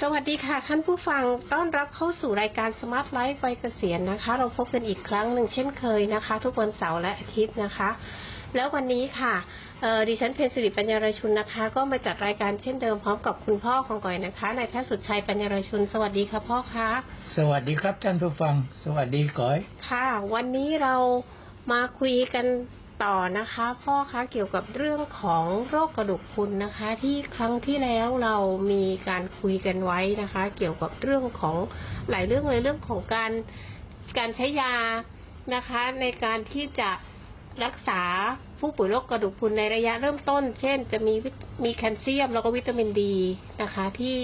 สวัสดีค่ะท่านผู้ฟังต้อนรับเข้าสู่รายการ Smart Life วัยเกษียณนะคะ เราพบกันอีกครั้งหนึ่งเช่นเคยนะคะ ทุกวันเสาร์และอาทิตย์นะคะ แล้ววันนี้ค่ะเอ่อดิฉันเพญสิริปัญญารชุนนะคะ ก็มาจัดรายการเช่นเดิมพร้อมกับคุณพ่อของก่อยนะคะนายแพทย์สุดชัยปัญญารชุน สวัสดีค่ะพ่อคะสวัสดีครับท่านผู้ฟัง สวัสดีก้อย ค่ะ วันนี้เรามาคุยกัน ต่อนะคะพ่อคะเกี่ยวกับเรื่องของโรคกระดูกพรุนนะคะ ที่ครั้งที่แล้วเรามีการคุยกันไว้นะคะ เกี่ยวกับเรื่องของหลายเรื่องเลยเรื่องของการการใช้ยานะคะ ในการที่จะรักษาผู้ป่วยโรคกระดูกพรุนในระยะเริ่มต้น เช่น จะมีมีแคลเซียมแล้วก็วิตามินดีนะคะ ที่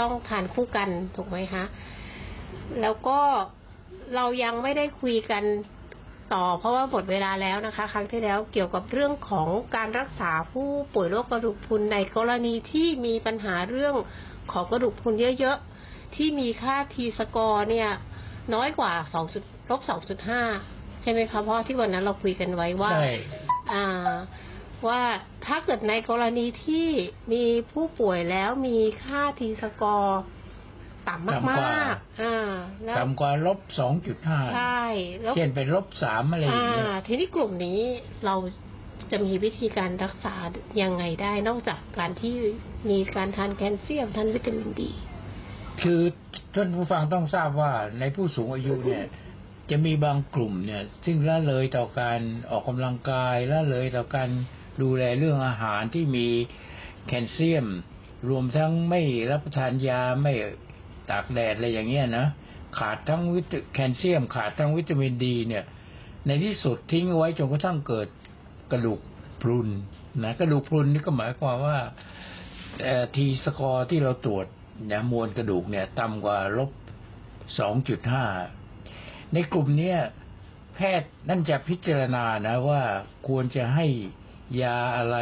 ต้องทานคู่กันถูกไหมคะแล้วก็เรายังไม่ได้คุยกัน ต่อ เพราะว่าหมดเวลาแล้วนะคะ ครั้งที่แล้วเกี่ยวกับเรื่องของการรักษาผู้ป่วยโรคกระดูกพรุนในกรณีที่มีปัญหาเรื่องของกระดูกพรุนเยอะๆ ที่มีค่าทีสกอร์เนี่ย น้อยกว่า2จุดลบ2.5 ใช่ไหมคะเพราะที่วันนั้นเราคุยกันไว้ว่าใช่อ่าว่าถ้าเกิดในกรณีที่มีผู้ป่วยแล้วมีค่าทีสกอร์ ต่ำต่ำกว่า มากๆอ่าแล้วต่ำกว่าลบสองจุดห้าใช่แล้ว เช่นเป็นลบสามอะไรอย่างเงี้ย อ่าทีนี้กลุ่มนี้เราจะมีวิธีการรักษายังไงได้ นอกจากการที่มีการทานแคลเซียมทานวิตามินดี คือท่านผู้ฟังต้องทราบว่าในผู้สูงอายุเนี่ย จะมีบางกลุ่มเนี่ย ซึ่งละเลยต่อการออกกำลังกายละเลยต่อการดูแลเรื่องอาหารที่มีแคลเซียม รวมทั้งไม่รับประทานยาไม่ ตากแดดอะไรอย่างเงี้ยนะขาดทั้งวิตแคลเซียม ขาดทั้งวิตามินดีเนี่ย ในที่สุดทิ้งเอาไว้จนกระทั่งเกิดกระดูกพรุนนะกระดูกพรุนนี่ก็หมายความว่าทีสกอร์ที่เราตรวจนี่ยมวลกระดูกเนี่ยต่ำกว่าลบสองจุดห้าในกลุ่มเนี้ยแพทย์นั่นจะพิจารณานะว่าควรจะให้ยาอะไร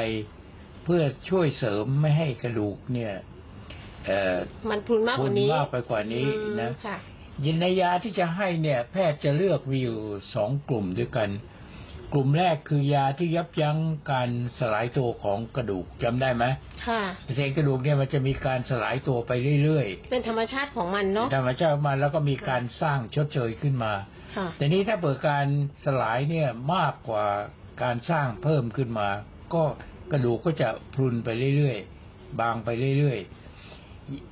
เพื่อช่วยเสริมไม่ให้กระดูกเนี่ย มันพรุนมากพกรุว่านนี้มากไปกว่านี้นะอืมค่ะยินในยาที่จะให้เนี่ย แพทย์จะเลือกมีอยู่สองกลุ่มด้วยกัน กลุ่มแรกคือยาที่ยับยั้งการสลายตัวของกระดูกจำได้ไหมค่ะเศษกระดูกเนี่ยมันจะมีการสลายตัวไปเรื่อยเป็นธรรมชาติของมันเนาะๆธรรมชาติมาแล้วก็มีการสร้างชดเชยขึ้นมาค่ะแต่นี้ถ้าเปิดการสลายเนี่ยมากกว่าการสร้างเพิ่มขึ้นมา ก็กระดูกก็จะพรุนไปเรื่อยๆ บางไปเรื่อยๆ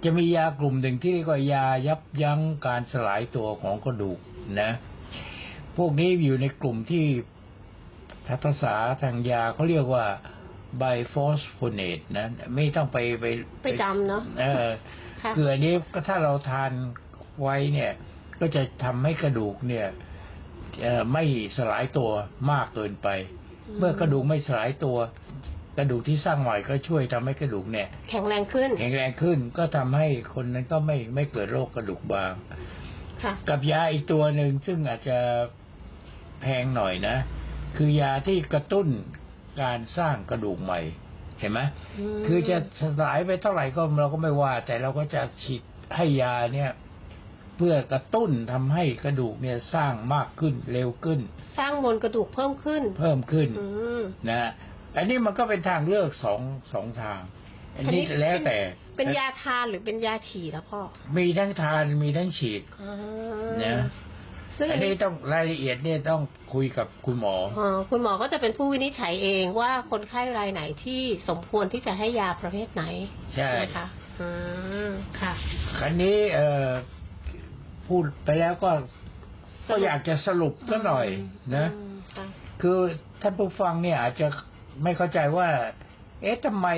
จะมียากลุ่มหนึ่งที่เรียกว่ายายับยั้งการสลายตัวของกระดูกนะ พวกนี้อยู่ในกลุ่มที่ภาษาทางยาเขาเรียกว่าไบฟอสโฟเนตนะ ไม่ต้องไปไปไปจำเนาะเออค่ะคืออันนี้ก็ถ้าเราทานไว้เนี่ย ก็จะทำให้กระดูกเนี่ยเอ่อไม่สลายตัวมากเกินไป เมื่อกระดูกไม่สลายตัว กระดูกที่สร้างใหม่ก็ช่วยทำให้กระดูกเนี่ยแข็งแรงขึ้น แข็งแรงขึ้นก็ทำให้คนนั้นก็ไม่ไม่เกิดโรคกระดูกบางค่ะกับยาอีกตัวหนึ่งซึ่งอาจจะแพงหน่อยนะ คือยาที่กระตุ้นการสร้างกระดูกใหม่ เห็นไหมมคือจะสลายไปเท่าไหร่ก็เราก็ไม่ว่า แต่เราก็จะฉีดให้ยาเนี่ยเพื่อกระตุ้นทำให้กระดูกเนี่ยสร้างมากขึ้นเร็วขึ้น สร้างมวลกระดูกเพิ่มขึ้น เพิ่มขึ้นอืมนะ อันนี้มันก็เป็นทางเลือกสองสองทาง อันอันนี้นี้แล้วแต่ เป็นยาทานหรือเป็นยาฉีดแล้วพ่อ มีทั้งทานมีทั้งฉีดอ่านะซึ่งอันนี้ต้องรายละเอียดเนี่ยต้องคุยกับคุณหมออ๋อคุณหมอก็จะเป็นผู้วินิจฉัยเองว่าคนไข้รายไหนที่สมควรที่จะให้ยาประเภทไหน ใช่ไหมคะอืมค่ะครั้นี้เอ่อพูดไปแล้วก็สรุปก็อยากจะสรุปสักหน่อยนะอืมค่ะคือท่านผู้ฟังเนี่ยอาจจะ ไม่เข้าใจว่า เอ๊ะทำไม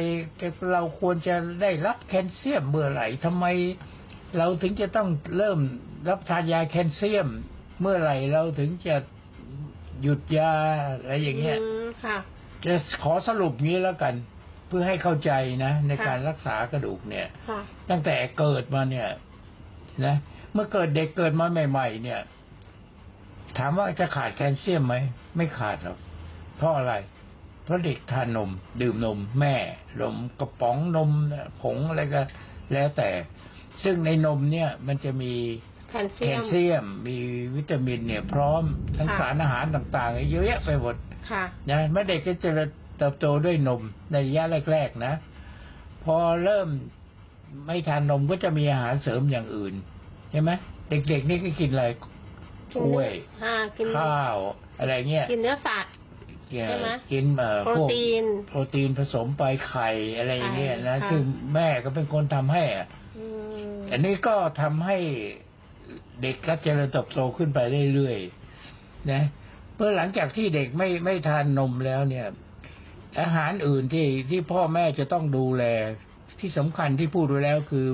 เราควรจะได้รับแคลเซียมเมื่อไหร่ทำไมเราถึงจะต้องเริ่มรับทานยาแคลเซียม เมื่อไหร่เราถึงจะหยุดยาอะไรอย่างเงี้ยมค่ะจะขอสรุปงี้แล้วกัน เพื่อให้เข้าใจนะ ในค่ะการรักษากระดูกเนี่ยค่ะตั้งแต่เกิดมาเนี่ยนะเมื่อเกิดเด็กเกิดมาใหม่ ๆ เนี่ย ถามว่าจะขาดแคลเซียมไหม ไม่ขาดหรอกเพราะอะไร เพราะเด็กทานนม ดื่มนมแม่นมกระป๋องนมผงอะไรก็แล้วแต่ ซึ่งในนมเนี่ยมันจะมีแคลเซีแคยลมเซียมมีวิตามินเนี่ยพร้อมทั้งค่ะสารอาหารต่างๆเยอะแยะไปหมดค่ะนะเมื่อเด็กก็จะเติบโตด้วยนมในระยะแรกๆนะ พอเริ่มไม่ทานนมก็จะมีอาหารเสริมอย่างอื่นใช่ไหมเด็กๆนี่ก็กินอะไรกินกล้วยอ่ากินข้าวอะไรเงี้ยกินเนื้อสัตว์ ใช่ไหมกินเอ่อโปรพวกตีน โปรตีนผสมไปไข่อะไรอย่างเงี้ยนะค่ะคือแม่ก็เป็นคนทำให้อะอืมอันนี้ก็ทำให้เด็กก็เจริญเติบโตขึ้นไปเรื่อยๆนะเมื่อหลังจากที่เด็กไม่ไม่ทานนมแล้วเนี่ย อาหารอื่นที่ที่พ่อแม่จะต้องดูแล ที่สำคัญที่พูดไว้แล้วคือ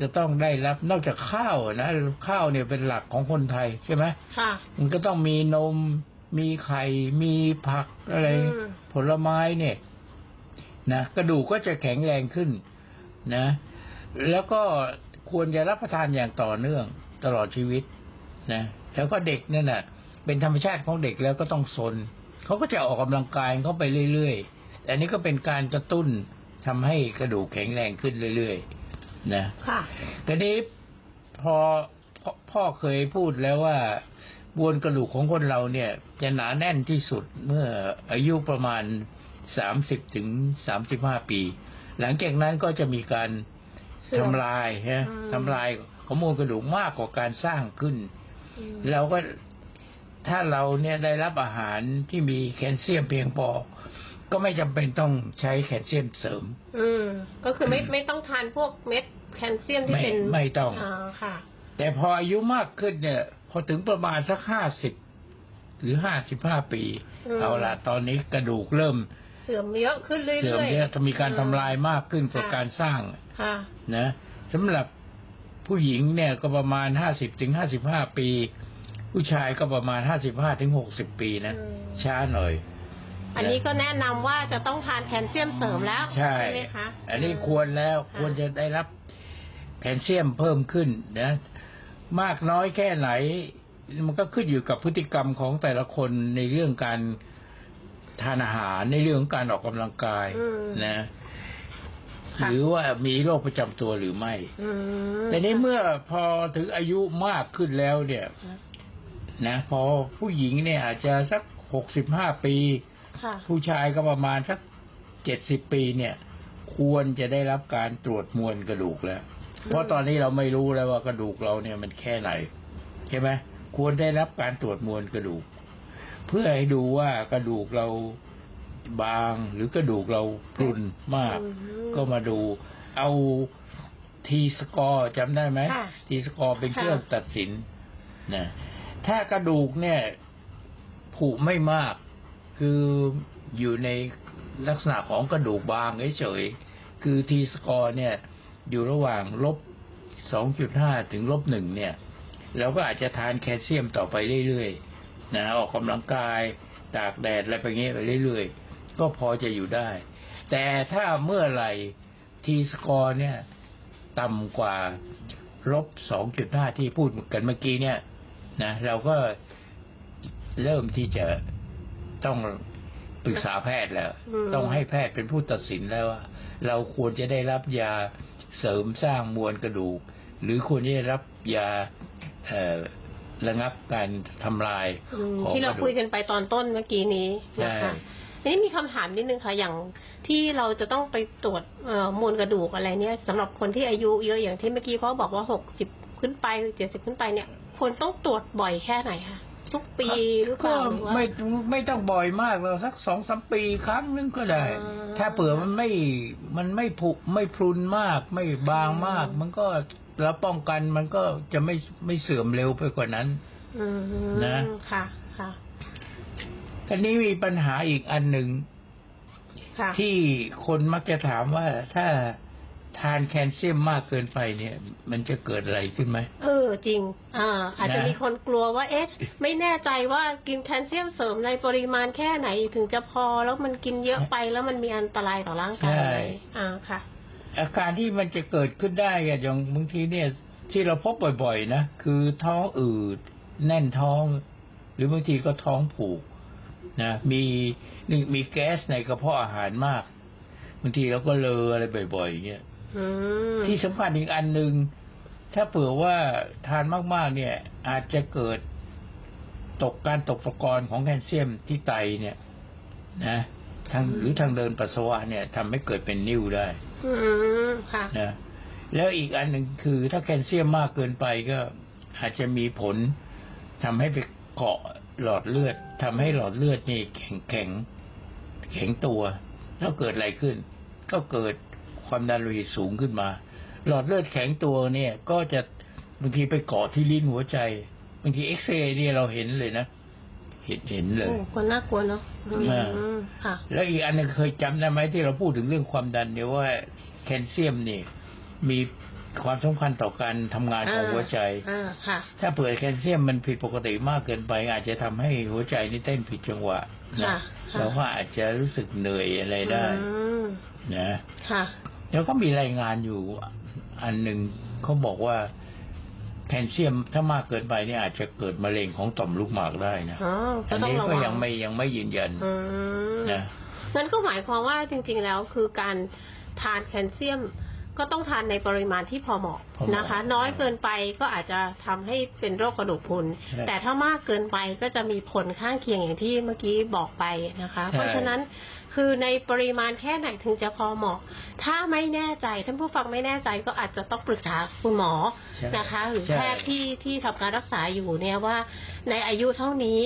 จะต้องได้รับนอกจากข้าวนะข้าวเนี่ยเป็นหลักของคนไทยใช่ไหม ค่ะ มันก็ต้องมีนม มีไข่ มีผักอะไรอืมผลไม้เนี่ย นะกระดูกก็จะแข็งแรงขึ้น นะ แล้วก็ควรจะรับประทานอย่างต่อเนื่องตลอดชีวิต นะแล้วก็เด็กเนี่ยนะเป็นธรรมชาติของเด็กแล้วก็ต้องซนเขาก็จะออกกำลังกายเขาไปเรื่อยๆแต่อันนี้ก็เป็นการกระตุ้นทำให้กระดูกแข็งแรงขึ้นเรื่อยๆนะค่ะทีนี้พอพอพ่อเคยพูดแล้วว่า บวนกระดูกของคนเราเนี่ย จะหนาแน่นที่สุดเมื่ออายุประมาณสามสิบถึงสามสิบห้าปี หลังจากนั้นก็จะมีการเสื่อมทำลายฮะอืมทำลายของมวลกระดูกมากกว่าการสร้างขึ้นอืมเราก็ถ้าเราเนี่ยได้รับอาหารที่มีแคลเซียมเพียงพอก็ไม่จำเป็นต้องใช้แคลเซียมเสริม อืม ก็คือไม่ไม่ต้องทานพวกเม็ดแคลเซียมที่ไม่เป็นไม่ต้องอ่าค่ะ แต่พออายุมากขึ้นเนี่ย พอถึงประมาณสักห้าสิบหรือห้าสิบห้าปี อืม เอาละตอนนี้กระดูกเริ่มเสื่อมเยอะขึ้นเรื่อยๆเสื่อมเนี่ยจะมีการทำลายมากขึ้นกว่าค่ะการสร้าง ค่ะ นะสำหรับผู้หญิงเนี่ยก็ประมาณห้าสิบถึงห้าสิบห้าปี ผู้ชายก็ประมาณห้าสิบห้าถึงหกสิบปีนะ อืม ช้าหน่อยอันนี้ก็แนะนำว่าจะต้องทานแคลเซียมเสริมแล้วใช่ไหมคะ อันนี้ควรแล้วค่ะ ควรจะได้รับแคลเซียมเพิ่มขึ้นนะ มากน้อยแค่ไหน มันก็ขึ้นอยู่กับพฤติกรรมของแต่ละคนในเรื่องการทานอาหารในเรื่องของการออกกำลังกายอืมนะค่ะหรือว่ามีโรคประจำตัวหรือไม่ อืม แต่นี้เมื่อพอถึงอายุมากขึ้นแล้วเนี่ยค่ะนะพอผู้หญิงเนี่ยอาจจะสักหกสิบห้าปี ค่ะ ผู้ชายก็ประมาณสักเจ็ดสิบปีเนี่ย ควรจะได้รับการตรวจมวลกระดูกแล้ว เพราะตอนนี้เราไม่รู้แล้วว่ากระดูกเราเนี่ยมันแค่ไหนใช่ไหมควรได้รับการตรวจมวลกระดูก เพื่อให้ดูว่ากระดูกเราบางหรือกระดูกเราพรุนมากอืมก็มาดู เอาทีสกอร์จำได้ไหมค่ะทีสกอร์เป็นค่ะเครื่องตัดสินนะถ้ากระดูกเนี่ยผุไม่มาก คืออยู่ในลักษณะของกระดูกบางเฉยๆคือทีสกอร์เนี่ย อยู่ระหว่างลบ 2.5 ถึงลบหนึ่งเนี่ย เราก็อาจจะทานแคลเซียมต่อไปเรื่อยๆนะออกกำลังกายตากแดดอะไรไปเงี้ยไปเรื่อยๆ ก็พอจะอยู่ได้ แต่ถ้าเมื่อไหร่ทีสกอร์เนี่ยต่ำกว่าลบ 2.5 ที่พูดกันเมื่อกี้เนี่ยนะเราก็เริ่มที่จะต้องปรึกษาแพทย์แล้วอืมต้องให้แพทย์เป็นผู้ตัดสินแล้วว่าเราควรจะได้รับยา เสริมสร้างมวลกระดูก หรือควรจะได้รับยาเอ่อระงับการทำลายอืมของที่เรากระดูคุยกกันไปตอนต้นเมื่อกี้นี้ใช่นะคะทีนี้มีคำถามนิดนึงค่ะ อย่างที่เราจะต้องไปตรวจเอ่อมวลกระดูกอะไรเนี่ยสำหรับคนที่อายุเยอะอย่างที่เมื่อกี้พ่อบอกว่าหกสิบขึ้นไปเจ็ดสิบขึ้นไปเนี่ยควรต้องตรวจบ่อยแค่ไหนคะ ทุกปีหรือเปก็ล่าหรือว่า ไม่ไม่ต้องบ่อยมากเราสักสองสามปีครั้งนึงก็ได้ อ่า ถ้าเผื่อมันไม่มันไม่ผุไม่พรุนมาก ไม่บางมากอืมมันก็แล้วป้องกันมันก็จะไม่ไม่เสื่อมเร็วไปกว่านั้น อืมนะ ค่ะ ค่ะ ทีนี้มีปัญหาอีกอันหนึ่งค่ะที่คนมักจะถามว่าถ้า ทานแคลเซียมมากเกินไปเนี่ย มันจะเกิดอะไรขึ้นไหมเออจริง อ่า อาจจะนะมีคนกลัวว่าเอ๊ะ ไม่แน่ใจว่ากินแคลเซียมเสริมในปริมาณแค่ไหนถึงจะพอแล้วมันกินเยอะไปแล้วมันมีอันตรายต่อร่างกายไหมอ่าค่ะ อาการที่มันจะเกิดขึ้นได้อะอย่างบางทีเนี่ย ที่เราพบบ่อยๆ นะคือท้องอืดแน่นท้อง หรือบางทีก็ท้องผูกนะมีหนึ่งมีแก๊สในกระเพาะอาหารมากบางทีเราก็เลออะไรบ่อยๆอย่างเงี้ยอืม ที่สำคัญอีกอันหนึ่งถ้าเผื่อว่าทานมาก ๆ เนี่ย อาจจะเกิดตกการตกตะกอนของแคลเซียมที่ไตเนี่ย นะทางหรือทางเดินปัสสาวะเนี่ยทำให้เกิดเป็นนิ่วได้อืมค่ะนะแล้วอีกอันหนึ่งคือถ้าแคลเซียมมากเกินไปก็อาจจะมีผลทำให้ไปเกาะหลอดเลือดทำให้หลอดเลือดนี่แข็งแข็งแข็งตัว แล้วเกิดอะไรขึ้น ก็เกิด ความดันโลหิตสูงขึ้นมา หลอดเลือดแข็งตัวเนี่ยก็จะบางทีไปเกาะที่ลิ้นหัวใจบางทีเอ็กซเรย์เนี่ยเราเห็นเลยนะเห็นเห็นเลยโอ้คนน่ากลัวเนาะอืมอ่าค่ะแล้วอีกอันหนึงเคยจำได้ไหมที่เราพูดถึงเรื่องความดันเนี่ยว่าแคลเซียมนี่มีความสำคัญต่อการทำงานของอ่าหัวใจอ่าค่ะถ้าเผื่อแคลเซียมมันผิดปกติมากเกินไป อาจจะทำให้หัวใจนี่เต้นผิดจังหวะนะค่ะค่ะแล้วก็อาจจะรู้สึกเหนื่อยอะไรได้อืมนะค่ะ แล้วก็มีรายงานอยู่อันหนึ่งเขาบอกว่าแคลเซียมถ้ามากเกินไปเนี่ยอาจจะเกิดมะเร็งของต่อมลูกหมากได้นะอ๋อก็อันต้องนี้ระก็วังยังไม่ยังไม่ยืนยันอืมนะงั้นก็หมายความว่าจริง ๆ แล้วคือการทานแคลเซียมก็ต้องทานในปริมาณที่พอเหมาะพอเหมาะนะคะ น้อยเกินไปก็อาจจะทำให้เป็นโรคกระดูกพรุนใช่แต่ถ้ามากเกินไปก็จะมีผลข้างเคียงอย่างที่เมื่อกี้บอกไปนะคะใช่เพราะฉะนั้น คือในปริมาณแค่ไหนถึงจะพอเหมาะ ถ้าไม่แน่ใจท่านผู้ฟังไม่แน่ใจก็อาจจะต้องปรึกษาคุณหมอนะคะ หรือแพทย์ที่ที่ทำการรักษาอยู่เนี่ยว่า ในอายุเท่านี้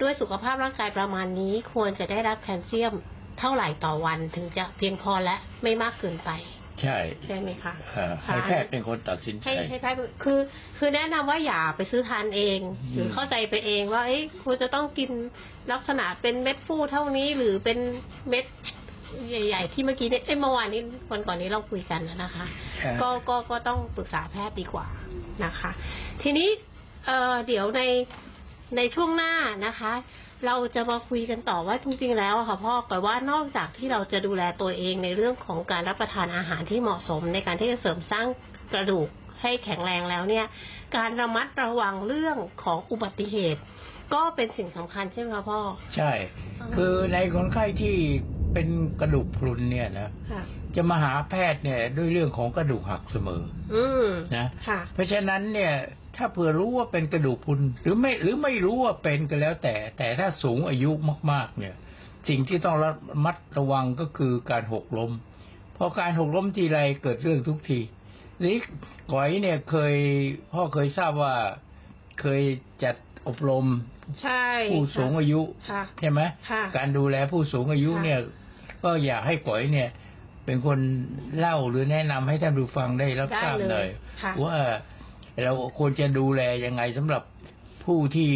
ด้วยสุขภาพร่างกายประมาณนี้ ควรจะได้รับแคลเซียมเท่าไหร่ต่อวันถึงจะเพียงพอและไม่มากเกินไป ใช่ใช่ไหมคะอ่าให้แพทย์เป็นคนตัดสินใจให้ให้แพทย์คือคือแนะนำว่าอย่าไปซื้อทานเอง หรือมเข้าใจไปเองว่าเอ้ยควรจะต้องกินลักษณะเป็นเม็ดฟูเท่านี้หรือเป็นเม็ดใหญ่ๆที่เมื่อกี้เนี่ยเอ้ยเมื่อวานนี้วันก่อนนี้เราคุยกันนะคะอ่าก็ก็ก็ต้องปรึกษาแพทย์ดีกว่านะคะ ทีนี้เอ่อเดี๋ยวในในช่วงหน้านะคะ เราจะมาคุยกันต่อว่าจริงๆแล้วอะค่ะพ่อแต่ว่านอกจากที่เราจะดูแลตัวเองในเรื่องของการรับประทานอาหารที่เหมาะสม ในการที่จะเสริมสร้างกระดูกให้แข็งแรงแล้วเนี่ย การระมัดระวังเรื่องของอุบัติเหตุ ก็เป็นสิ่งสำคัญใช่ไหมคะพ่อ ใช่ คือในคนไข้ที่เป็นกระดูกพรุนเนี่ยนะค่ะจะมาหาแพทย์เนี่ยด้วยเรื่องของกระดูกหักเสมอ อืมนะค่ะเพราะฉะนั้นเนี่ย ถ้าเผื่อรู้ว่าเป็นกระดูกพรุนหรือไม่หรือไม่รู้ว่าเป็นก็แล้วแต่ แต่ถ้าสูงอายุมากๆ เนี่ย สิ่งที่ต้องระมัดระวังก็คือการหกล้มเพราะการหกล้มทีไรเกิดเรื่องทุกทีนี่ก๋อยเนี่ยเคยพ่อเคยทราบว่าเคยจัดอบรมใช่ผู้สูงอายุค่ะใช่ไหมค่ะการดูแลผู้สูงอายุค่ะเนี่ย ก็อยากให้ก๋อยเนี่ย เป็นคนเล่าหรือแนะนำให้ท่านผู้ฟังได้รับได้ทราบเลหน่อยยค่ะว่า เราควรจะดูแลยังไงสำหรับผู้ที่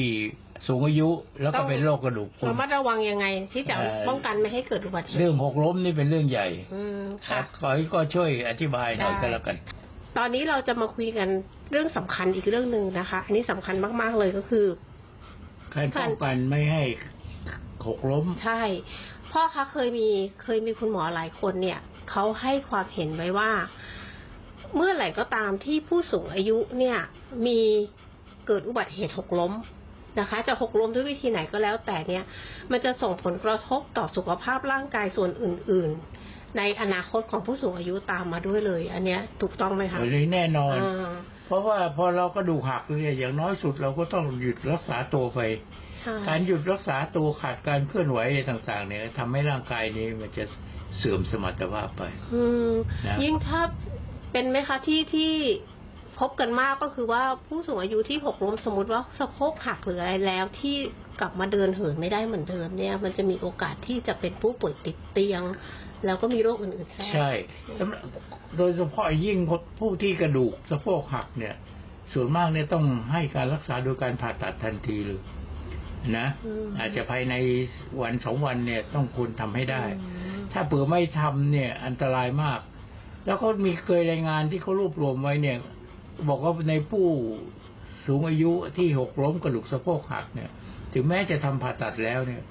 สูงอายุแล้วก็เป็นโรคกระดูกพรุระนมัดระวังยังไง ที่จะเอ่อ ป้องกันไม่ให้เกิดอุบัติเหตุเรื่องหกล้มนี่เป็นเรื่องใหญ่อืมค่ะก๋อยก็ช่วยอธิบายหน่อยได้ ก็แล้วกัน ตอนนี้เราจะมาคุยกันเรื่องสำคัญอีกเรื่องหนึ่งนะคะ อันนี้สำคัญมากๆเลยก็คือ การป้องกันไม่ให้หกล้ม ใช่ พ่อคะเคยมีเคยมีคุณหมอหลายคนเนี่ยเขาให้ความเห็นไว้ว่า เมื่อไหร่ก็ตามที่ผู้สูงอายุเนี่ยมีเกิดอุบัติเหตุหกล้มนะคะจะหกล้มด้วยวิธีไหนก็แล้วแต่เนี่ยมันจะส่งผลกระทบต่อสุขภาพร่างกายส่วนอื่น ๆ ในอนาคตของผู้สูงอายุตามมาด้วยเลย อันเนี้ยถูกต้องไหมคะเลยแน่นอนอ่าเพราะว่าพอเรากระดูกหักเนี่ยอย่างน้อยสุดเราก็ต้องหยุดรักษาตัวไปใช่การหยุดรักษาตัวขาดการเคลื่อนไหวอะไรต่าง ๆ เนี่ยทำให้ร่างกายนี้มันจะเสื่อมสมรรถภาพไปอืมนะยิ่งถ้า เป็นไหมคะที่ที่พบกันมากก็คือว่าผู้สูงอายุที่หกล้มสมมติว่าสะโพกหักหรืออะไรแล้วที่กลับมาเดินเหินไม่ได้เหมือนเดิมเนี่ย มันจะมีโอกาสที่จะเป็นผู้ป่วยติดเตียง แล้วก็มีโรคอื่นๆแทรกใช่สำหรับโดยเฉพาะยิ่งผู้ที่กระดูกสะโพกหักเนี่ย ส่วนมากเนี่ยต้องให้การรักษาโดยการผ่าตัดทันทีเลยนะมอาจจะภายในวันสองวันเนี่ยต้องควรทำให้ได้อืมถ้าเผื่อไม่ทำเนี่ย อันตรายมาก แล้วก็มีเคยรายงานที่เขารวบรวมไว้เนี่ย บอกว่าในผู้สูงอายุที่หกล้มกระดูกสะโพกหักเนี่ย ถึงแม้จะทำผ่าตัดแล้วเนี่ย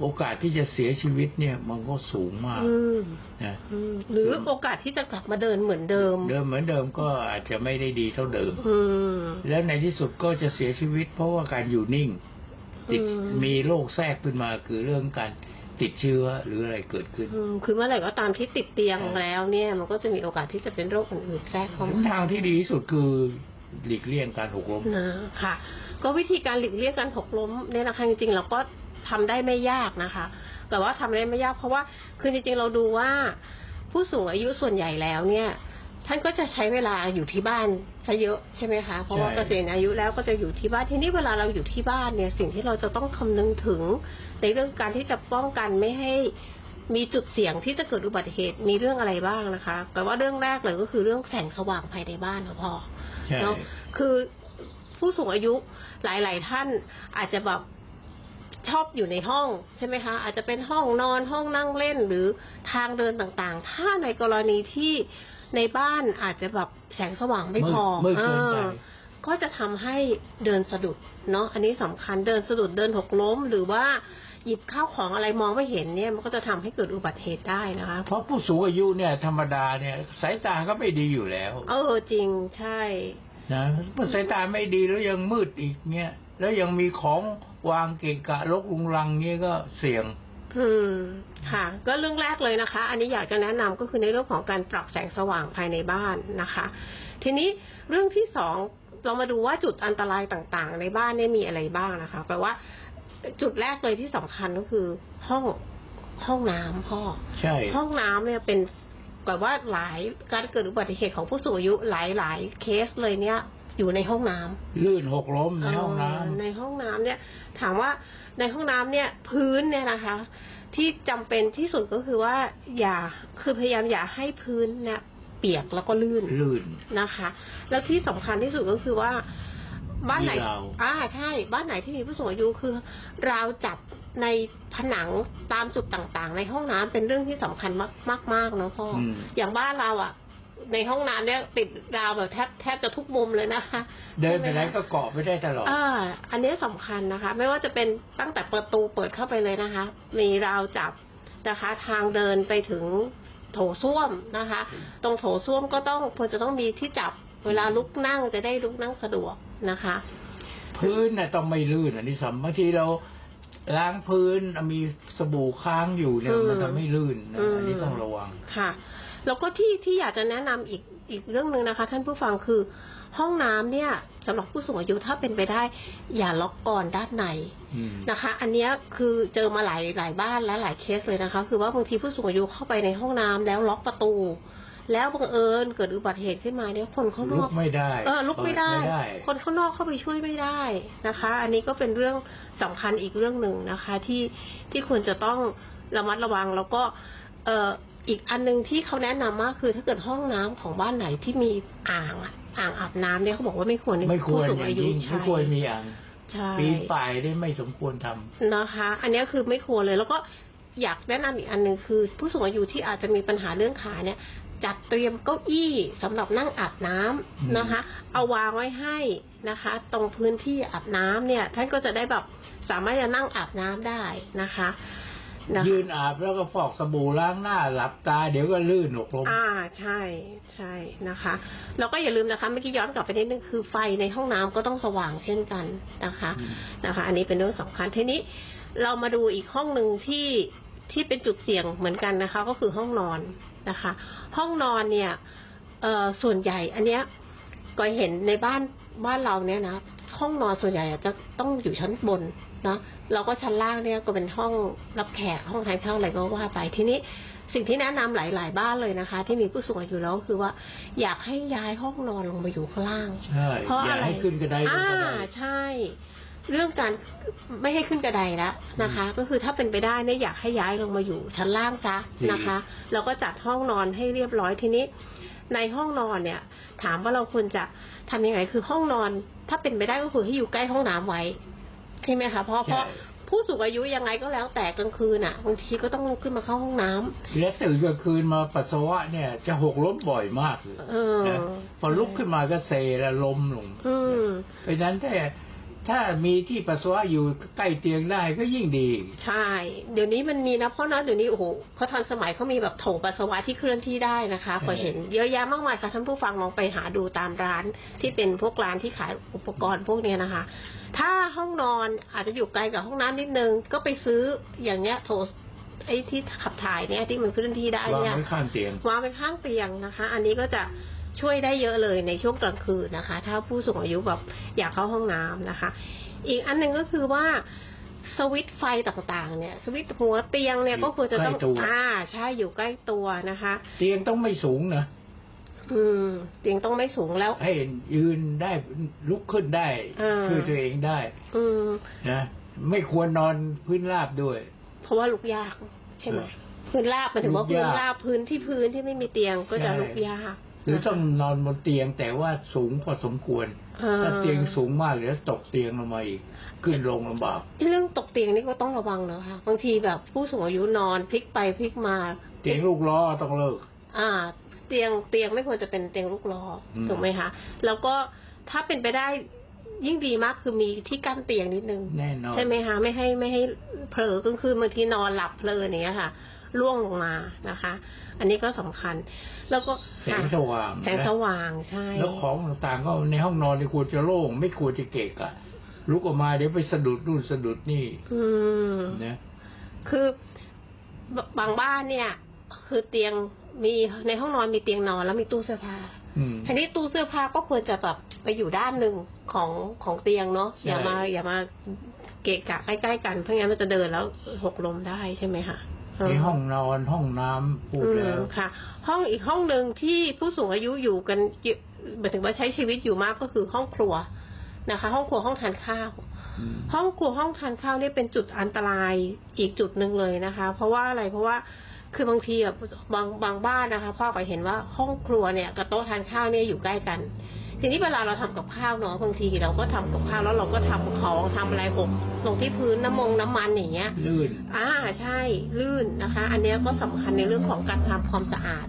โอกาสที่จะเสียชีวิตเนี่ย มันก็สูงมากอืมนะอืมหรือโอกาสที่จะกลับมาเดินเหมือนเดิม เดิมเหมือนเดิมก็อาจจะไม่ได้ดีเท่าเดิมอืมแล้วในที่สุดก็จะเสียชีวิต เพราะว่าการอยู่นิ่งติดอืมมีโรคแทรกขึ้นมาคือเรื่องการ ติดเชื้อหรืออะไรเกิดขึ้น อืมคือเมื่อไหร่ก็ตามที่ติดเตียงแล้วเนี่ย มันก็จะมีโอกาสที่จะเป็นโรคอื่นๆแทรกเข้ามาทางที่ดีที่สุดคือหลีกเลี่ยงการหกล้มนะค่ะ ก็วิธีการหลีกเลี่ยงการหกล้มเนี่ยนะคะจริงๆเราก็ทำได้ไม่ยากนะคะ แต่ว่าทำได้ไม่ยากเพราะว่าคือจริงๆเราดูว่าผู้สูงอายุส่วนใหญ่แล้วเนี่ย ท่านก็จะใช้เวลาอยู่ที่บ้านซะเยอะใช่ไหมคะ เพราะว่าเกษียณอายุแล้วก็จะอยู่ที่บ้านทีนี้เวลาเราอยู่ที่บ้านเนี่ย สิ่งที่เราจะต้องคำนึงถึง ในเรื่องการที่จะป้องกันไม่ให้มีจุดเสี่ยงที่จะเกิดอุบัติเหตุมีเรื่องอะไรบ้างนะคะ แต่ว่าเรื่องแรกเลยก็คือเรื่องแสงสว่างภายในบ้านค่ะพ่อเนาะคือผู้สูงอายุหลาย ๆ ท่านอาจจะแบบชอบอยู่ในห้องใช่ไหมคะ อาจจะเป็นห้องนอนห้องนั่งเล่นหรือทางเดินต่างๆ ถ้าในกรณีที่ ในบ้านอาจจะแบบแสงสว่างไม่พอมืดเกินไปเออก็จะทำให้เดินสะดุดเนาะอันนี้สำคัญเดินสะดุดเดินหกล้ม หรือว่าหยิบข้าวของอะไรมองไม่เห็นเนี่ย มันก็จะทำให้เกิดอุบัติเหตุได้นะคะ เพราะผู้สูงอายุเนี่ย ธรรมดาเนี่ย สายตาก็ไม่ดีอยู่แล้ว เออจริงใช่นะเมื่อสายตาไม่ดีแล้วยังมืดอีกเนี่ยแล้วยังมีของวางเกะกะรกรุงรังเนี่ยก็เสี่ยง อืมค่ะ ก็เรื่องแรกเลยนะคะ อันนี้อยากจะแนะนำก็คือในเรื่องของการปรับแสงสว่างภายในบ้านนะคะ ทีนี้เรื่องที่สองเรามาดูว่าจุดอันตรายต่างๆ ในบ้านเนี่ยมีอะไรบ้างนะคะ แปลว่าจุดแรกเลยที่สำคัญก็คือห้องห้องน้ำพ่อใช่ห้องน้ำเนี่ยเป็นแบบว่าหลายการเกิดอุบัติเหตุของผู้สูงอายุหลายหลายๆเคสเลยเนี่ย อยู่ในห้องน้ำลื่นหกล้มในห้องน้เในห้องน้ำเนี่ย ถามว่าในห้องน้ำเนี่ย พื้นเนี่ยนะคะ ที่จำเป็นที่สุดก็คือว่า อย่าคือพยายามอย่าให้พื้นเนี่ยเปียกแล้วก็ลื่นำลื่นนะคะ แล้วที่สำคัญที่สุดก็คือว่าบ้านไหนมีราวอ่าใช่ บ้านไหนที่มีผู้สูงอายุคือ ราวจับในผนังตามจุดต่างๆ ในห้องน้ำเป็นเรื่องที่สำคัญมากมากๆเนาะพ่ออมอย่างบ้านเราอะ ในห้องน้ำเนี่ยติดราวแบบแทบแทบจะทุกมุมเลยนะคะเดินไปใช่ไหนมคะก็เกาะไปได้ตลอดอ่าอันนี้สำคัญนะคะ ไม่ว่าจะเป็นตั้งแต่ประตูเปิดเข้าไปเลยนะคะ มีราวจับนะคะ ทางเดินไปถึงโถส้วมนะคะ ตรงโถส้วมก็ต้องควรจะต้องมีที่จับเวลาลุกนั่งจะได้ลุกนั่งสะดวกนะคะ พื้นน่ะต้องไม่ลื่นอันนี้สำบางทีเราล้างพื้นมีสบู่ค้างอยู่เนี่ยอืมมันทำให้ลื่นนะอืมอันนี้ต้องระวังค่ะ แล้วก็ที่ที่อยากจะแนะนำอีกอีกเรื่องหนึ่งนะคะ ท่านผู้ฟังคือห้องน้ำเนี่ยสำหรับผู้สูงอายุถ้าเป็นไปได้ อย่าล็อกกรอนด้านในอืมนะคะ อันเนี้ยคือเจอมาหลายหลายบ้านและหลายเคสเลยนะคะ คือว่าบางทีผู้สูงอายุเข้าไปในห้องน้ำแล้วล็อกประตู แล้วบังเอิญเกิดอุบัติเหตุขึ้นมาเนี่ยคนข้างนลุอกกไม่ได้เออลุกไม่ได้เปิไม่ได้ คนข้างนอกเข้าไปช่วยไม่ได้นะคะ อันนี้ก็เป็นเรื่องสำคัญอีกเรื่องหนึ่งนะคะ ที่ที่ควรจะต้องระมัดระวังแล้วก็ เอ่อ อีกอันหนึงที่เขาแนะนำมากคือถ้าเกิดห้องน้ำของบ้านไหนที่มีอ่างอะอ่างอาบน้ำเนี่ยเขาบอกว่าไม่ควรในไม่ควรผู้สูงอย่าอางยุยิ่งใช่ไม่ควรมีอ่างใช่ ปีนป่ายได้ไม่สมควรทำ นะคะ อันนี้คือไม่ควรเลย แล้วก็อยากแนะนำอีกอันหนึ่งคือ ผู้สูงอายุที่อาจจะมีปัญหาเรื่องขาเนี่ย จัดเตรียมเก้าอี้สำหรับนั่งอาบน้ำอืม นะคะ เอาวางไว้ให้นะคะ ตรงพื้นที่อาบน้ำเนี่ย ท่านก็จะได้แบบสามารถจะนั่งอาบน้ำได้นะคะ นะคะ ยืนอาบแล้วก็ฟอกสบู่ล้างหน้าหลับตา เดี๋ยวก็ลื่นหกล้มอ่าใช่ใช่นะคะ แล้วก็อย่าลืมนะคะเมื่อกี้ย้อนกลับไปนิดนึงคือไฟในห้องน้ำก็ต้องสว่างเช่นกันนะคะอืมนะคะ อันนี้เป็นเรื่องสำคัญทีนี้เรามาดูอีกห้องหนึ่งที่ที่เป็นจุดเสี่ยงเหมือนกันนะคะ ก็คือห้องนอนนะคะ ห้องนอนเนี่ยเอ่อส่วนใหญ่อันเนี้ยก็เห็นในบ้านบ้านเราเนี่ยนะห้องนอนส่วนใหญ่อะจะต้องอยู่ชั้นบน นะเราก็ชั้นล่างเนี่ยก็เป็นห้องรับแขกห้องทานข้าวอะไรก็ว่าไปทีนี้สิ่งที่แนะนำหลาย ๆ บ้านเลยนะคะ ที่มีผู้สูงอายุแล้วก็คือว่า อยากให้ย้ายห้องนอนลงมาอยู่ข้างล่างใช่เพราะอย่าอะไรให้ขึ้นกระไดลงอ่ากระไดใช่ เรื่องการไม่ให้ขึ้นกระไดแล้วนะคะ ก็คือถ้าเป็นไปได้เนี่ยอยากให้ย้ายลงมาอยู่ชั้นล่างซะนะคะแล้วก็จัดห้องนอนให้เรียบร้อยทีนี้ในห้องนอนเนี่ย ถามว่าเราควรจะทำยังไงคือห้องนอน ถ้าเป็นไปได้ก็คือให้อยู่ใกล้ห้องน้ำไว้ ใช่ไหมคะเพราะเพราะผู้สูงอายุยังไงก็แล้วแต่กลางคืนอะบางทีก็ต้องลุกขึ้นมาเข้าห้องน้ำและตื่นกลางคืนมาปัสสาวะเนี่ย จะหกล้มบ่อยมากเลยเออนะพอลุกขึ้นมาก็เซแล้วล้มลงอืมเพราะฉะนั้นถ้า ถ้ามีที่ปัสสาวะอยู่ใกล้เตียงได้ก็ยิ่งดี ใช่ เดี๋ยวนี้มันมีนะเพราะนะเดี๋ยวนี้โอ้โหเขาทันสมัยเขามีแบบโถปัสสาวะที่เคลื่อนที่ได้นะคะพอเห็นเยอะแยะมากมายค่ะท่านผู้ฟังลองไปหาดูตามร้านที่เป็นพวกร้านที่ขายอุปกรณ์พวกเนี้ยนะคะ ถ้าห้องนอนอาจจะอยู่ไกลกับห้องน้ำนิดนึงก็ไปซื้ออย่างเงี้ยโถไอ้ที่ขับถ่ายเนี่ยที่มันเคลื่อนที่ได้วางเนี่ยไว้ข้างเตียงวางไปข้างเตียงนะคะ อันนี้ก็จะ ช่วยได้เยอะเลยในช่วงกลางคืนนะคะ ถ้าผู้สูงอายุแบบอยากเข้าห้องน้ำนะคะ อีกอันหนึ่งก็คือว่าสวิตช์ไฟต่างๆ เนี่ย สวิตช์หัวเตียงเนี่ยก็ควรจะต้องใกล้ตัวอ่าใช่อยู่ใกล้ตัวนะคะ เตียงต้องไม่สูงนะอืมเตียงต้องไม่สูงแล้ว ให้ยืนได้ลุกขึ้นได้อ่าช่วยตัวเองได้ อืมนะไม่ควรนอนพื้นราบด้วย เพราะว่าลุกยากใช่ไหมเออพื้นราบหมายถึงว่าลุกพื้นยากราบพื้นที่พื้นที่ไม่มีเตียงก็จะใช่ลุกยาก หรือต้องนอนบนเตียงแต่ว่าสูงพอสมควรอ่าถ้าเตียงสูงมากเดี๋ยวตกเตียงลงมาอีกขึ้นลงลำบากเรื่องตกเตียงนี่ก็ต้องระวังนะคะบางทีแบบผู้สูงอายุนอนพลิกไปพลิกมาเตียงลูกล้อต้องเลิก อ่า เตียงเตียงไม่ควรจะเป็นเตียงลูกล้ออมถูกไหมคะแล้วก็ถ้าเป็นไปได้ยิ่งดีมากคือมีที่กั้นเตียงนิดนึงแน่นอนใช่ไหมคะไม่ให้ไม่ให้เผลอกลางคืนบางทีนอนหลับเพลินอย่างเงี้ยค่ะ ล่วงลงมานะคะ อันนี้ก็สำคัญ แล้วก็แสงสว่างแสงนะสว่างใช่แล้วของต่างๆก็ในห้องนอนที่ควรจะโล่งไม่ควรจะเกะกะลุกออกมาเดี๋ยวไปสะดุดนู่นสะดุดนี่ อืมนะคือบางบ้านเนี่ย คือเตียงมีในห้องนอนมีเตียงนอนแล้วมีตู้เสื้อผ้าอืมทีนี้ตู้เสื้อผ้าก็ควรจะแบบไปอยู่ด้านหนึ่งของของเตียงเนาะใช่อย่ามาอย่ามาเกะกะใกล้ๆกันเพราะงั้นมันจะเดินแล้วหกล้มได้ใช่ไหมคะ ในห้องนอนห้องน้ำพูดแล้วอืมค่ะ ห้องอีกห้องหนึ่งที่ผู้สูงอายุอยู่กันเยอะหมายถึงว่าใช้ชีวิตอยู่มากก็คือห้องครัวนะคะ ห้องครัวห้องทานข้าวอืมห้องครัวห้องทานข้าวเนี่ยเป็นจุดอันตรายอีกจุดหนึ่งเลยนะคะ เพราะว่าอะไรเพราะว่าคือบางทีแบบบางบางบ้านนะคะ พ่อไปเห็นว่าห้องครัวเนี่ยกับโต๊ะทานข้าวเนี่ยอยู่ใกล้กัน ทีนี้เวลาเราทำกับข้าวเนาะบางทีเราก็ทำกับข้าวแล้วเราก็ทำของทำอะไรหกลงที่พื้นน้ำมงน้ำมันอย่างเงี้ยลื่นอ่าใช่ลื่นนะคะ อันเนี้ยก็สำคัญในเรื่องของการทำความสะอาด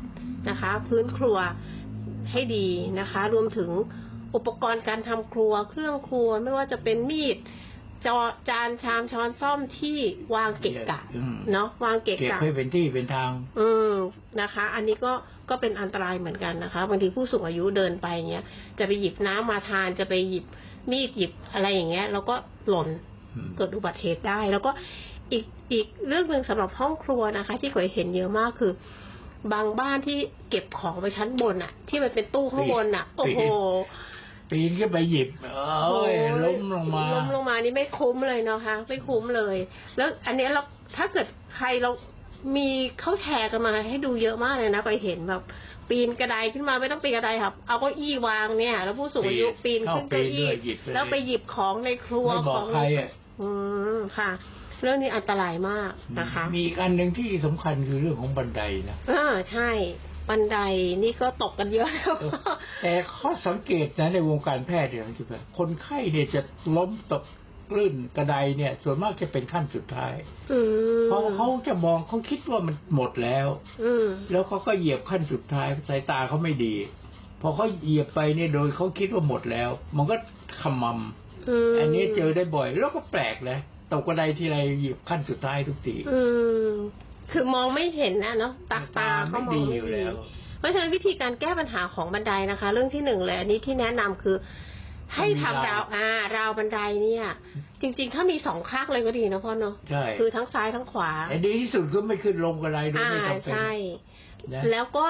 นะคะ พื้นครัวให้ดีนะคะ รวมถึงอุปกรณ์การทำครัว เครื่องครัวไม่ว่าจะเป็นมีด จอจานชามช้อนซ่อมที่วางเกะกะอืมเนาะวางเกะเก็บกะให้เป็นที่เป็นทางอืมนะคะ อันนี้ก็ก็เป็นอันตรายเหมือนกันนะคะบางทีผู้สูงอายุเดินไปเงี้ย จะไปหยิบน้ำมาทานจะไปหยิบมีดหยิบอะไรอย่างเงี้ย แล้วก็หล่นอืมเกิดอุบัติเหตุได้ แล้วก็อีกอีกเรื่องหนึ่งสำหรับห้องครัวนะคะ ที่เคยเห็นเยอะมากคือบางบ้านที่เก็บของไปชั้นบนอะที่มันเป็นตู้ข้างบนอะโอ้โห ปีนขึ้นไปหยิบเอ้ยล้มลงมาล้มลงมานี่ไม่คุ้มเลยเนาะคะไม่คุ้มเลย แล้วอันเนี้ยเราถ้าเกิดใครเรามีเขาแชร์กันมาให้ดูเยอะมากเลยนะไปเห็นแบบ ปีนกระไดขึ้นมาไม่ต้องปีนกระไดครับ เอาเก้าอี้วางเนี่ย แล้วผู้สูงอายุปีปีนนขึ้นเก้าอี้เข้าปีนด้วยหยิบไปเลยแล้วไปหยิบของในครัวไม่บขออกงใครอะอืมค่ะ เรื่องนี้อันตรายมากนะคะ มีอีกอันหนึ่งที่สำคัญคือเรื่องของบันไดนะอ่าใช่ บันไดนี่ก็ตกกันเยอะแล้วเออแต่ข้อสังเกตนะในวงการแพทย์เนี่ยคือแบบคนไข้เนี่ยจะล้มตกลื่นกระไดเนี่ย ส่วนมากจะเป็นขั้นสุดท้ายอืมเพราะเขาจะมองเขาคิดว่ามันหมดแล้วอืมแล้วเขาก็เหยียบขั้นสุดท้ายสายตาเขาไม่ดี พอเขาเหยียบไปเนี่ยโดยเขาคิดว่าหมดแล้ว มันก็ขมำมอันนี้เจอได้บ่อย แล้วก็แปลกนะตกกระไดทีไรเหยียบขั้นสุดท้ายทุกทีอืม คือมองไม่เห็นนะเนาะตาตาไม่เขามองดีไม่อยู่ดีแล้วเพราะฉะนั้นวิธีการแก้ปัญหาของบันไดนะคะ เรื่องที่หนึ่งเลยอันนี้ที่แนะนำคือ ให้ทำมีราราววอ่าราวบันไดเนี่ย จริง ๆ ถ้ามีสองข้างเลยก็ดีนะพ่อเนาะใช่คือทั้งซ้ายทั้งขวาแต่ดีที่สุดก็ไม่ขึ้นลงกระไดโดยอ่าไม่จำเป็นใช่นะแล้วก็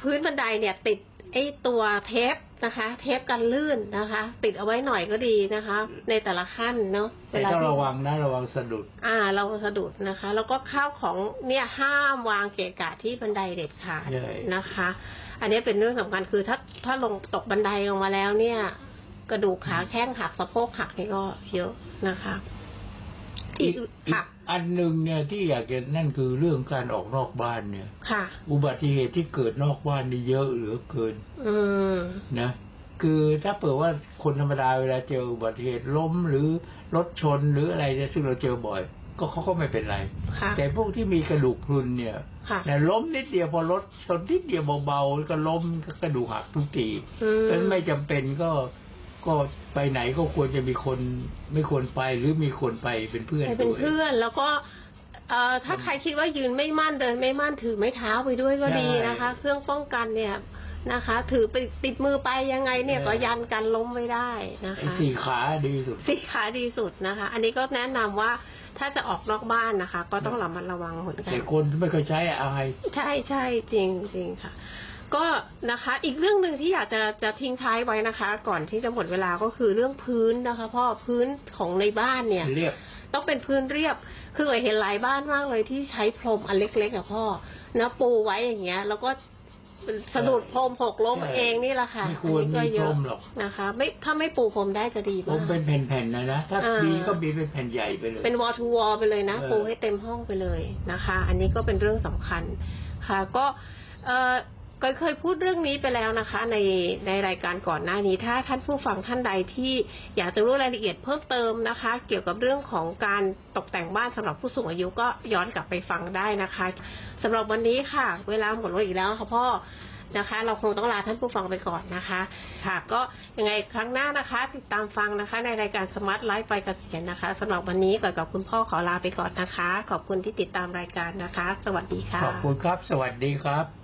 พื้นบันไดเนี่ย ติดไอ้ตัวเทป นะคะ เทปกันลื่นนะคะ ติดเอาไว้หน่อยก็ดีนะคะ ในแต่ละขั้นเนาะแต่ต้องระวังนะระวังสะดุด อ่า เราสะดุดนะคะ แล้วก็ข้าวของเนี่ยห้ามวางเกะกะที่บันไดเด็ดขาดใช่ นะคะ อันนี้เป็นเรื่องสำคัญคือถ้าถ้าลงตกบันไดลงมาแล้วเนี่ย กระดูกขาแข้งหักสะโพกหักนี่ก็เยอะนะคะ อีอีกกอีกค่ะ อันหนึ่งเนี่ยที่อยากจะนั่นคือเรื่องการออกนอกบ้านเนี่ย ค่ะ อุบัติเหตุที่เกิดนอกบ้านนี่เยอะเหลือเกิน อืมนะ คือถ้าเปิดว่าคนธรรมดาเวลาเจออุบัติเหตุล้มหรือรถชนหรืออะไรเนี่ยซึ่งเราเจอบ่อย ก็เขาก็ไม่เป็นไร ค่ะ แต่พวกที่มีกระดูกพรุนเนี่ยค่ะเนี่ยล้มนิดเดียวพอรถชนนิดเดียวเบาๆก็ล้มก็กระดูกหักทุกทีอืม เพราะฉะนั้นไม่จำเป็นก็ ก็ไปไหนก็ควรจะมีคนไม่ควรไปหรือมีคนไปเป็นเพื่อนไปเป็นด้วย เพื่อนแล้วก็เอ่อถ้าใครคิดว่ายืนไม่มั่นเดินไม่มั่นถือไม้เท้าไปด้วยก็ดีนะคะเครื่องป้องกันเนี่ยนะคะ ถือไปติดมือไปยังไงเนี่ยก็ยันกันล้มไว้ได้นะไอ้คะ สี่ขาดีสุดสีขาดีสุดนะคะ อันนี้ก็แนะนำว่าถ้าจะออกนอกบ้านนะคะ ก็ต้องระมัดระวังเหมือนกันแต่คนไม่เคยใช้อาย ใช่ใช่จริงจริงค่ะ ก็นะคะอีกเรื่องหนึ่งที่อยากจะจะทิ้งท้ายไว้นะคะ ก่อนที่จะหมดเวลาก็คือเรื่องพื้นนะคะเพราะพื้นของในบ้านเนี่ย เรียบ ต้องเป็นพื้นเรียบ คือเคยเห็นหลายบ้านมากเลยที่ใช้พรมอันเล็กๆอะพ่อนะปูไว้อย่างเงี้ย แล้วก็สะดุดพรมหกล้มใช่เองนี่แหละค่ะไม่ควรอันนี้ก็มีเยพรอะมหรอก นะคะ ไม่ถ้าไม่ปูพรมได้จะดีผมมากเป็นแผ่นๆนะนะ ถ้าอ่าบีก็บีเป็นแผ่นใหญ่ไปเลย เป็นวอลทูวอลไปเลยนะ เออ ปูให้เต็มห้องไปเลยนะคะ อันนี้ก็เป็นเรื่องสำคัญค่ะ ก็เออ ก็เคยพูดเรื่องนี้ไปแล้วนะคะ ในในรายการก่อนหน้านี้ ถ้าท่านผู้ฟังท่านใดที่อยากจะรู้รายละเอียดเพิ่มเติมนะคะ เกี่ยวกับเรื่องของการตกแต่งบ้านสำหรับผู้สูงอายุก็ย้อนกลับไปฟังได้นะคะสำหรับวันนี้ค่ะ เวลาหมดลงอีกแล้วค่ะพ่อนะคะ เราคงต้องลาท่านผู้ฟังไปก่อนนะคะ ค่ะ ก็ยังไงครั้งหน้านะคะ ติดตามฟังนะคะ ในรายการสมาร์ทไลฟ์ไปเกษียณนะคะสำหรับวันนี้ก่อนกับคุณพ่อขอลาไปก่อนนะคะ ขอบคุณที่ติดตามรายการนะคะ สวัสดีค่ะขอบคุณครับ สวัสดีครับ